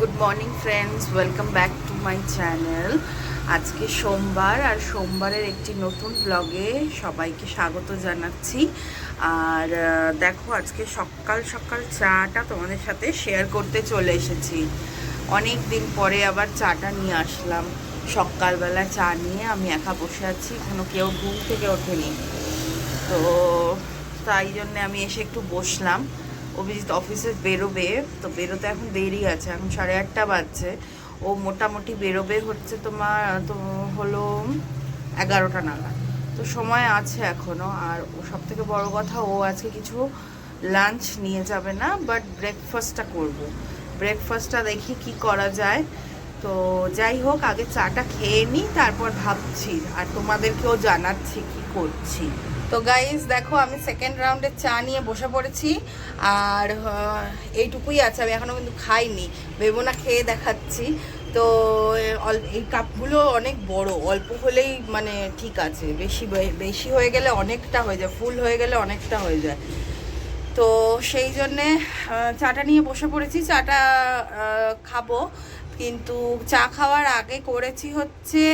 Good morning friends welcome back to my channel আজকে সোমবার, আর সোমবারের একটি নতুন ব্লগে সবাইকে স্বাগত জানাচ্ছি। আর দেখো, আজকে সকাল সকাল চাটা তোমাদের সাথে শেয়ার করতে চলে এসেছি। অনেক দিন পরে আবার চাটা নিয়ে আসলাম। সকালবেলা চা নিয়ে আমি একা বসে আছি, এখনও কেউ ঘুম থেকে ওঠেনি। তো, তাই জন্যে আমি এসে একটু বসলাম। অভিজিৎ অফিসে বেরোবে, তো বেরোতে এখন দেরি আছে, এখন সাড়ে আটটা বাজছে। ও মোটামুটি বেরোবে হচ্ছে তোমার, তো হলো এগারোটা নাগাদ। তো সময় আছে এখনও আর ও সব থেকে বড় কথা, ও আজকে কিছু লাঞ্চ নিয়ে যাবে না বাট ব্রেকফাস্টটা করব। ব্রেকফাস্টটা দেখি কি করা যায়। তো যাই হোক, আগে চাটা খেয়ে নিই তারপর ভাবছি, আর তোমাদেরকেও জানাচ্ছি কি করছি। তো গাইজ দেখো, আমি সেকেন্ড রাউন্ডের চা নিয়ে বসে পড়েছি, আর এইটুকুই আছে, আমি এখনও কিন্তু খাইনি। ভেবো না, খেয়ে দেখাচ্ছি। তো এই কাপগুলো অনেক বড়, অল্প হলেই মানে ঠিক আছে। বেশি বেশি হয়ে গেলে অনেকটা হয়ে যায় ফুল হয়ে গেলে অনেকটা হয়ে যায়। তো সেই জন্যে চাটা নিয়ে বসে পড়েছি, চাটা খাব। কিন্তু চা খাওয়ার আগে করেছি হচ্ছে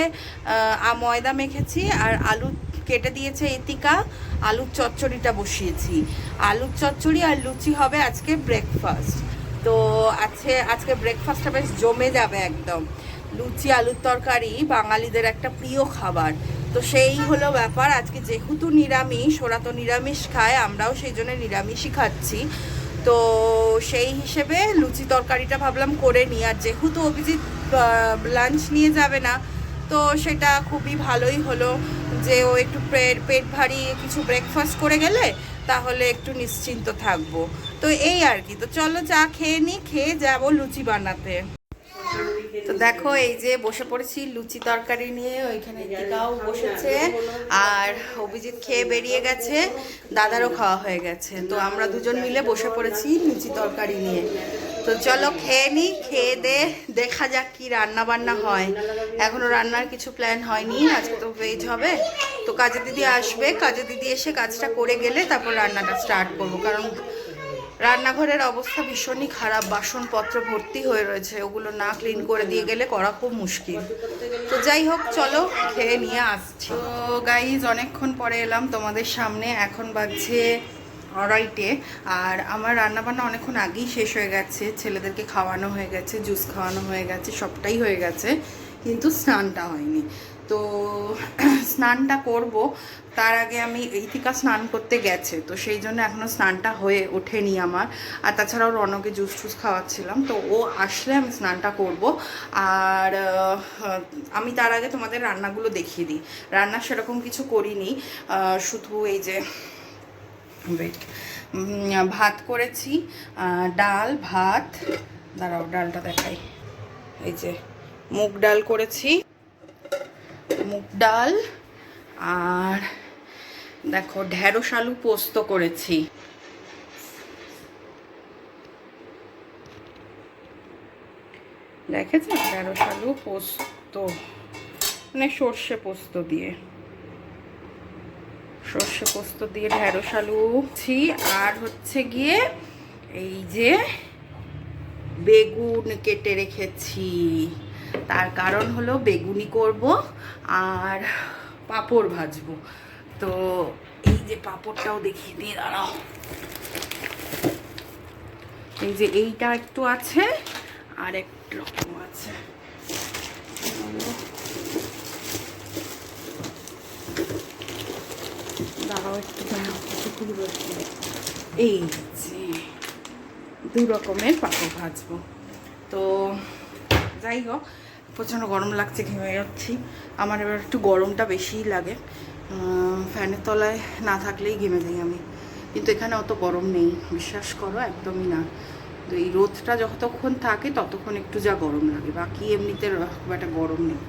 ময়দা মেখেছি আর আলু কেটে দিয়েছে এতিকা, আলুর চচ্চড়িটা বসিয়েছি। আলুর চচ্চড়ি আর লুচি হবে আজকে ব্রেকফাস্ট তো আছে, আজকে ব্রেকফাস্টটা বেশ জমে যাবে একদম। লুচি, আলুর তরকারি বাঙালিদের একটা প্রিয় খাবার। তো সেই হলো ব্যাপার, আজকে যেহেতু নিরামিষ, ওরা তো নিরামিষ খায়, আমরাও সেই জন্য নিরামিষই খাচ্ছি। তো সেই হিসেবে লুচি তরকারিটা ভাবলাম করে নিই। আর যেহেতু অভিজিৎ লাঞ্চ নিয়ে যাবে না, তো সেটা খুবই ভালোই হলো যে ও একটু পেট পেট ভারী কিছু ব্রেকফাস্ট করে গেলে তাহলে একটু নিশ্চিন্ত থাকব। তো এই আর কি। তো চলো চা খেয়ে নিই, খেয়ে যাব লুচি বানাতে। তো দেখো, এই যে বসে পড়েছি লুচি তরকারি নিয়ে, ওইখানে দিদাও বসেছে। আর অভিজিৎ খেয়ে বেরিয়ে গেছে, দাদারও খাওয়া হয়ে গেছে। তো আমরা দুজন মিলে বসে পড়েছি লুচি তরকারি নিয়ে। তো চলো খেয়ে নিই খেয়ে দে, দেখা যাক কি রান্না বান্না হয়। এখনও রান্নার কিছু প্ল্যান হয়নি, আজকে তো ভেজ হবে। তো কাজে দিদি আসবে কাজে দিদি এসে কাজটা করে গেলে তারপর রান্নাটা স্টার্ট করব। কারণ রান্নাঘরের অবস্থা ভীষণই খারাপ, বাসনপত্র ভর্তি হয়ে রয়েছে, ওগুলো না ক্লিন করে দিয়ে গেলে করা খুব মুশকিল। তো যাই হোক, চলো খেয়ে নিয়ে আসছি। তো গাইজ অনেকক্ষণ পরে এলাম তোমাদের সামনে, এখন বাজছে আড়াইটে, আর আমার রান্নাবান্না অনেকক্ষণ আগেই শেষ হয়ে গেছে, ছেলেদেরকে খাওয়ানো হয়ে গেছে জুস খাওয়ানো হয়ে গেছে, সবটাই হয়ে গেছে, কিন্তু স্নানটা হয়নি। তো স্নানটা করব তার আগে আমি ইতিকা স্নান করতে গেছে, তো সেই জন্য এখনও স্নানটা হয়ে ওঠেনি আমার। আর তাছাড়াও রনকে জুস টুস খাওয়াচ্ছিলাম, তো ও আসলে আমি স্নানটা করব। আর আমি তার আগে তোমাদের রান্নাগুলো দেখিয়ে দিই। রান্না সেরকম কিছু করিনি শুধু এই যে ভাত করেছি ডাল, ভাত, দাঁড়াও, ডালটা দেখাই। এই যে, মুগ ডাল করেছি, মুগ ডাল, আর দেখো, ঢেঁড়স আলু পোস্ত করেছি। দেখেছ? ঢেঁড়স আলু পোস্ত মানে সর্ষে পোস্ত দিয়ে। সর্ষে পোস্ত দিয়ে ঢেঁড়স আলু আর হচ্ছে গিয়ে এই যে বেগুন কেটে রেখেছি। তার কারণ হলো বেগুনি করব, আর পাঁপড় ভাজবো। তো এই যে পাঁপড়টাও দেখিয়ে দিয়ে দাঁড়াও। এই যে এইটা একটু আছে, আর একটু রকম আছে। দাঁড়াও একটু এই যে দু রকমের পাঁপড় ভাজবো। তো যাই হোক, প্রচণ্ড গরম লাগছে, ঘেমে যাচ্ছি। আমার এবার একটু গরমটা বেশিই লাগে। ফ্যানের তলায় না থাকলেই ঘেমে যাই আমি। কিন্তু এখানে অত গরম নেই, বিশ্বাস করো, একদমই না। তো এই রোদটা যতক্ষণ থাকে, ততক্ষণ একটু যা গরম লাগে, বাকি এমনিতে খুব একটা গরম নেই।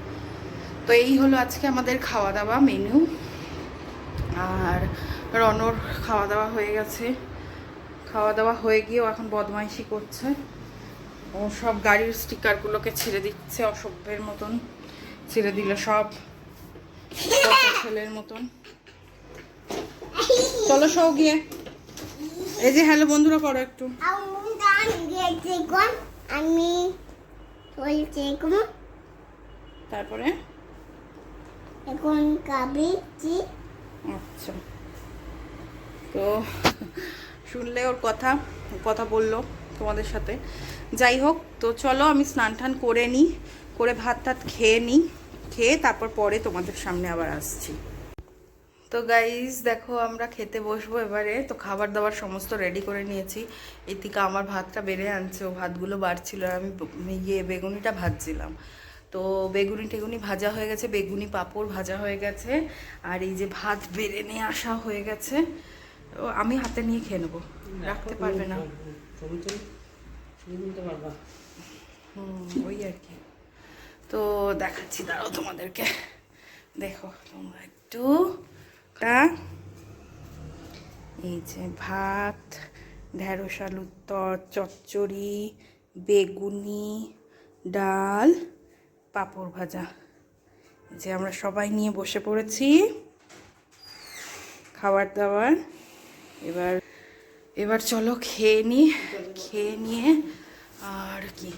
তো এই হলো আজকে আমাদের খাওয়া দাওয়া মেনু আর রনর খাওয়া দাওয়া হয়ে গেছে। খাওয়া দাওয়া হয়ে গিয়েও এখন বদমাইশি করছে। ও সব গাড়ির স্টিকারগুলোকে ছেড়ে দিচ্ছে, অসভ্যের মতন। ছেড়ে দিলে সব। ছেলের মতন। চলো সব গিয়ে। এই যে, হ্যালো বন্ধুরা, করো একটু। আমি তারপরে? এখন কাবেছি আচ্ছা। তো, শুনলে ওর কথা কথা বলল তোমাদের সাথে। যাই হোক, তো চলো আমি স্নান টান করে নিই, করে ভাত টাত খেয়ে নিই। খেয়ে তারপর পরে তোমাদের সামনে আবার আসছি। তো গাইজ দেখো আমরা খেতে বসবো এবারে। তো খাবার দাবার সমস্ত রেডি করে নিয়েছি। এদিকে আমার ভাতটা বেড়ে আনছে ও ভাতগুলো বাড়ছিল আর আমি ইয়ে বেগুনিটা ভাজছিলাম। তো বেগুনি টেগুনি ভাজা হয়ে গেছে বেগুনি পাঁপড় ভাজা হয়ে গেছে আর এই যে ভাত বেড়ে নিয়ে আসা হয়ে গেছে তো আমি হাতে নিয়ে খেয়ে নেব। রাখতে পারবে না। হুম ওই আর কি। তো দেখাচ্ছি, দাঁড়াও তোমাদেরকে। দেখো তোমরা একটু টা এই যে ভাত, ঢেঁড়স আলুর তর, চচ্চড়ি, বেগুনি, ডাল, পাঁপড় ভাজা। যে আমরা সবাই নিয়ে বসে পড়েছি। খাবার দাবার। এবার এবার চলো খেয়ে নি, খেয়ে নিয়ে, আর কি?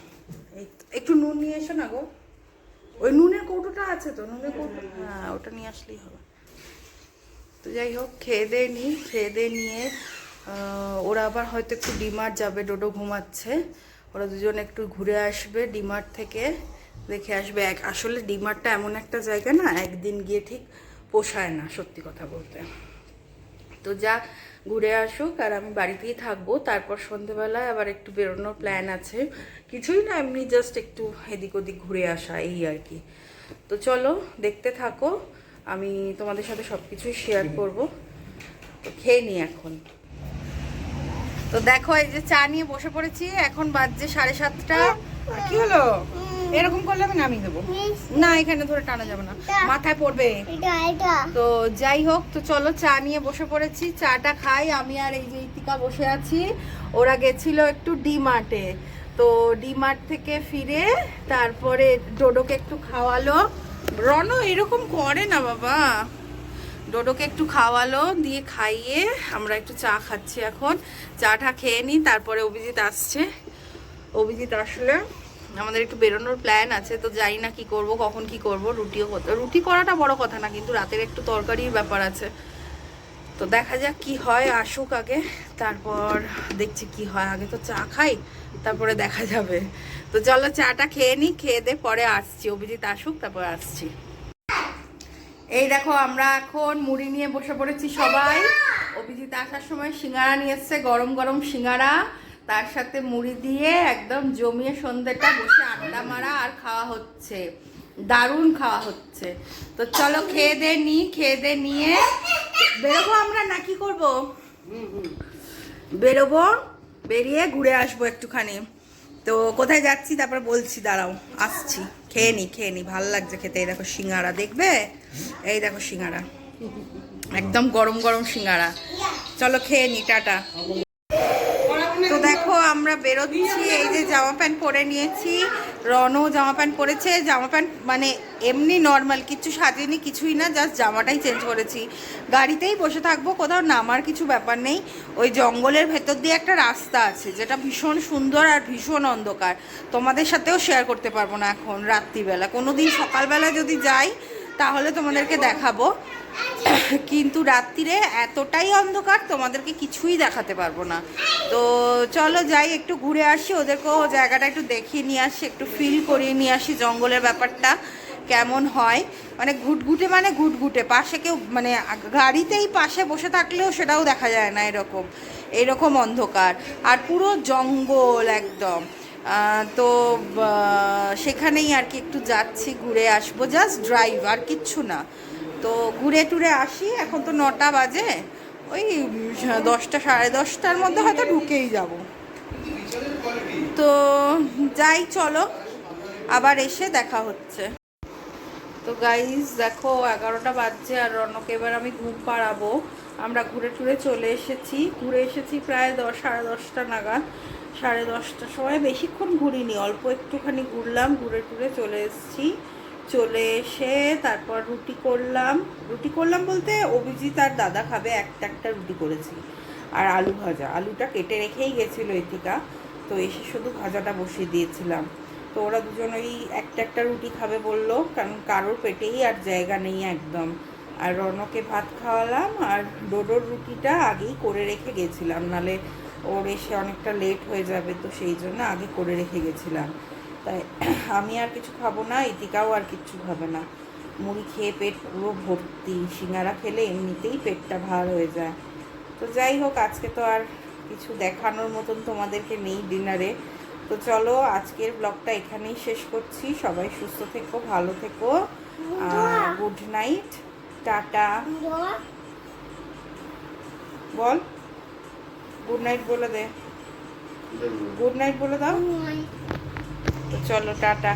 একটু নুন নিয়ে এসো না গো। ওই নুনের কৌটোটা আছে তো নুনের কৌটো? হ্যাঁ ওটা নিয়ে আসলেই হবে। তো যাই হোক খেয়ে দে নি খেয়ে দে নিয়ে ওরা আবার হয়তো একটু ডিমার্ট যাবে ডোডো ঘুমাচ্ছে। ওরা দুজন একটু ঘুরে আসবে ডিমার্ট থেকে দেখে আসবে। এক আসলে ডিমার্টটা এমন একটা জায়গা না একদিন গিয়ে ঠিক পোষায় না সত্যি কথা বলতে। তো যা ঘুরে আসুক আর আমি বাড়িতেই থাকব। তারপর সন্ধেবেলায় আবার একটু বেরোনোর প্ল্যান আছে। কিছুই না এমনি জাস্ট একটু এদিক ওদিক ঘুরে আসা এই আর কি। তো চলো দেখতে থাকো। আমি তোমাদের সাথে সব কিছুই শেয়ার করব। তো খেয়ে নি এখন। তো দেখো এই যে চা নিয়ে বসে পড়েছি। এখন বাজছে সাড়ে সাতটা। কি হলো? এরকম করলে আমি নামিয়ে দেবো। না এখানে ধরে টানা যাবে না। মাথায় পড়বে। তো যাই হোক তো চলো চা নিয়ে বসে পড়েছি। চাটা খাই। আমি আর এই যে ইতিকা বসে আছি। ওরা গেছিল একটু ডিমার্টে। তো ডিমার্ট থেকে ফিরে তারপরে ডোডোকে একটু খাওয়ালো। রনো এরকম করে না বাবা। ডোডোকে একটু খাওয়ালো দিয়ে খাইয়ে আমরা একটু চা খাচ্ছি এখন। চাটা খেয়ে নিই তারপরে অভিজিৎ আসছে। অভিজিৎ আসলে আমাদের একটু বেরোনোর প্ল্যান আছে, তো জানি না কি করব, কখন কি করব, রুটিও করতে রুটি করাটা বড় কথা না, কিন্তু রাতের একটু তরকারির ব্যাপার আছে। তো দেখা যাক কি হয়, আসুক আগে, তারপর দেখছি কি হয়, আগে তো চা খাই, তারপরে দেখা যাবে। তো চলো চাটা খেয়ে নিই খেয়ে দে, পরে আসছি, অভিজিৎ আসুক, তারপর আসছি। এই দেখো, আমরা এখন মুড়ি নিয়ে বসে পড়েছি সবাই। অভিজিৎ আসার সময় সিঙ্গারা নিয়ে এসছে, গরম গরম সিঙ্গারা। তার সাথে মুড়ি দিয়ে একদম জমিয়ে সন্ধ্যেটা বসে আড্ডা মারা আর খাওয়া হচ্ছে। দারুণ খাওয়া হচ্ছে। তো চলো খেয়ে দে নি, খেয়ে দে নিয়ে। বেরোবো আমরা না, কি করব? বেরোবো, বেরিয়ে ঘুরে আসব একটুখানি। তো কোথায় যাচ্ছি? তারপর বলছি, দাঁড়াও, আসছি। খেয়ে নি খেয়ে নি। ভালো লাগছে খেতে। এই দেখো সিঙ্গারা, দেখবে? এই দেখো সিঙ্গারা। একদম গরম গরম সিঙ্গারা। চলো খেয়ে নি, টাটা। তো দেখো, আমরা বেরোচ্ছি। এই যে জামা প্যান্ট পরে নিয়েছি। রনও জামা প্যান্ট পরেছে। জামা প্যান্ট মানে এমনি নর্মাল কিছু সাজিনি, কিছুই না জাস্ট জামাটাই চেঞ্জ করেছি। গাড়িতেই বসে থাকব কোথাও, নামার কিছু ব্যাপার নেই। ওই জঙ্গলের ভেতর দিয়ে একটা রাস্তা আছে, যেটা ভীষণ সুন্দর আর ভীষণ অন্ধকার। তোমাদের সাথেও শেয়ার করতে পারব না এখন, রাত্রিবেলা। কোনো দিন সকালবেলা যদি যাই, তাহলে তোমাদেরকে দেখাবো। কিন্তু রাত্রিরে এতটাই অন্ধকার তোমাদেরকে কিছুই দেখাতে পারব না। তো চলো যাই, একটু ঘুরে আসি, ওদেরকেও জায়গাটা একটু দেখিয়ে নিয়ে আসি, একটু ফিল করিয়ে নিয়ে আসি জঙ্গলের ব্যাপারটা, কেমন হয়। মানে ঘুটঘুটে মানে ঘুটঘুটে, পাশে কেউ মানে গাড়িতেই পাশে বসে থাকলেও সেটাও দেখা যায় না এরকম এরকম অন্ধকার। আর পুরো জঙ্গল একদম। তো সেখানেই আর কি একটু যাচ্ছি, ঘুরে আসব জাস্ট ড্রাইভ আর কিচ্ছু না। তো ঘুরে টুরে আসি, এখন তো নটা বাজে। ওই দশটা, সাড়ে দশটার মধ্যে হয়তো ঢুকেই যাব। তো যাই, চলো। আবার এসে দেখা হচ্ছে। তো গাইজ দেখো, এগারোটা বাজছে আর রনকে এবার আমি ঘুম পাড়াবো। আমরা ঘুরে টুরে চলে এসেছি। ঘুরে এসেছি প্রায় দশ, সাড়ে দশটা নাগাদ। সাড়ে দশটার সময় বেশিক্ষণ ঘুরিনি, অল্প একটুখানি ঘুরলাম, ঘুরে টুরে চলে এসেছি। চলে এসে তারপর রুটি করলাম। রুটি করলাম বলতে অভিজিৎ আর দাদা খাবে একটা একটা রুটি করেছি আর আলু ভাজা। আলুটা কেটে রেখেই গেছিল এতিকা। তো এসে শুধু ভাজাটা বসিয়ে দিয়েছিলাম। তো ওরা দুজন ওই একটা একটা রুটি খাবে বলল, কারণ কারোর পেটেই আর জায়গা নেই একদম। আর রনকে ভাত খাওয়ালাম আর ডোডোর রুটিটা আগেই করে রেখে গেছিলাম। নালে ওর এসে অনেকটা লেট হয়ে যাবে, তো সেই জন্য আগে করে রেখে গেছিলাম। তাই আমি আর কিছু খাব না ইতিকাও আর কিচ্ছু খাবে না। মুড়ি খেয়ে পেট পুরো ভর্তি সিঙ্গারা খেলে এমনিতেই পেটটা ভার হয়ে যায়। তো যাই হোক আজকে তো আর কিছু দেখানোর মতন তোমাদেরকে নেই ডিনারে। তো চলো আজকের ব্লগটা এখানেই শেষ করছি। সবাই সুস্থ থেকো ভালো থেকো গুড নাইট টাটা। বল গুড নাইট বলে দে। Good night. বলে দাও। তো চলো টাটা।